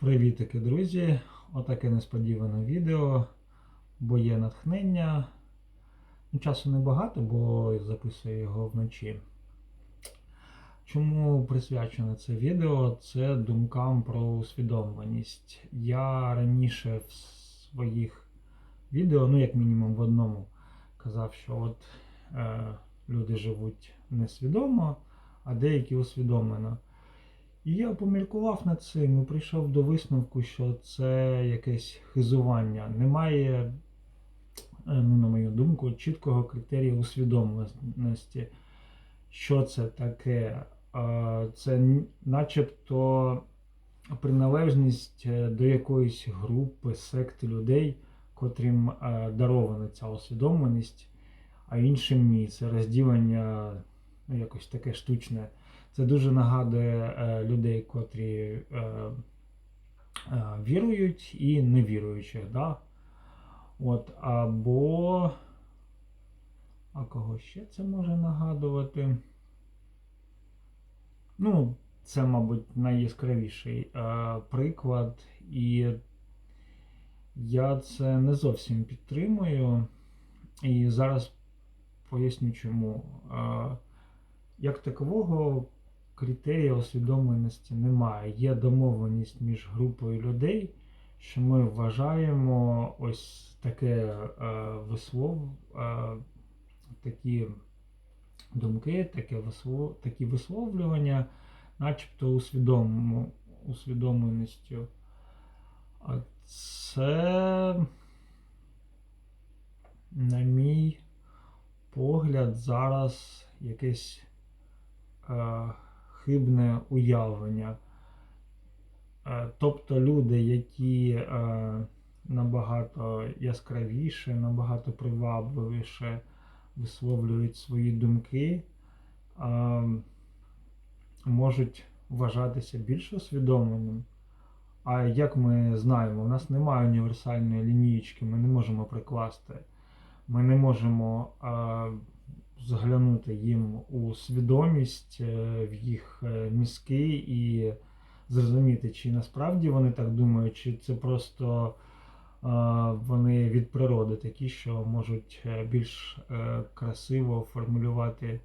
Привітики, друзі! Отаке несподіване відео, бо є натхнення. Ну, Часу небагато, бо записую його вночі. Чому присвячене це відео? Це думкам про усвідомленість. Я раніше в своїх відео, ну як мінімум в одному, казав, що от е, люди живуть несвідомо, а деякі усвідомлено. І я поміркував над цим і прийшов до висновку, що це якесь хизування. Немає, е, ну, на мою думку, чіткого критерію усвідомленості. Що це таке? Це начебто приналежність е, до якоїсь групи, секти людей, котрим е, дарована ця усвідомленість, а іншим ні. Це розділення ну, якось таке штучне. Це дуже нагадує е, людей, котрі е, е, вірують і невіруючих. Да? От, або. А кого ще це може нагадувати? Ну, це, мабуть, найяскравіший е, приклад, і я це не зовсім підтримую. І зараз поясню чому. Е, як такового критерія усвідомленості немає. Є домовленість між групою людей, що ми вважаємо ось таке е, вислов, е, такі думки, таке вислов, такі висловлювання, начебто усвідом, усвідомленістю. А це, на мій погляд, зараз якесь е, хибне уявлення. Е, тобто люди, які е, набагато яскравіше, набагато привабливіше висловлюють свої думки, е, можуть вважатися більш усвідомленим. А як ми знаємо, у нас немає універсальної лінієчки, ми не можемо прикласти, ми не можемо заглянути їм у свідомість, е, в їх е, мізки і зрозуміти, чи насправді вони так думають, чи це просто е, вони від природи такі, що можуть більш красиво формулювати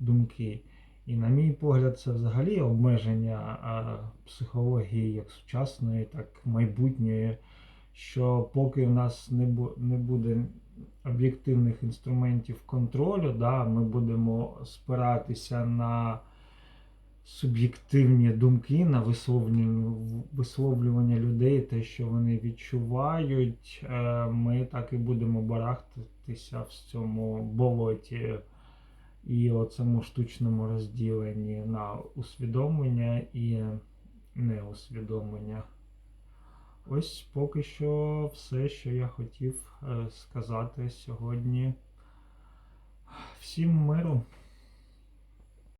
думки. І, на мій погляд, це взагалі обмеження психології як сучасної, так і майбутньої, що поки в нас не, не буде об'єктивних інструментів контролю, да, ми будемо спиратися на суб'єктивні думки, на висловлювання людей, те, що вони відчувають, е, ми так і будемо барахтатися в цьому болоті і оцьому штучному розділенні на усвідомлення і неусвідомлення. Ось поки що все, що я хотів е, сказати сьогодні. Всім миру!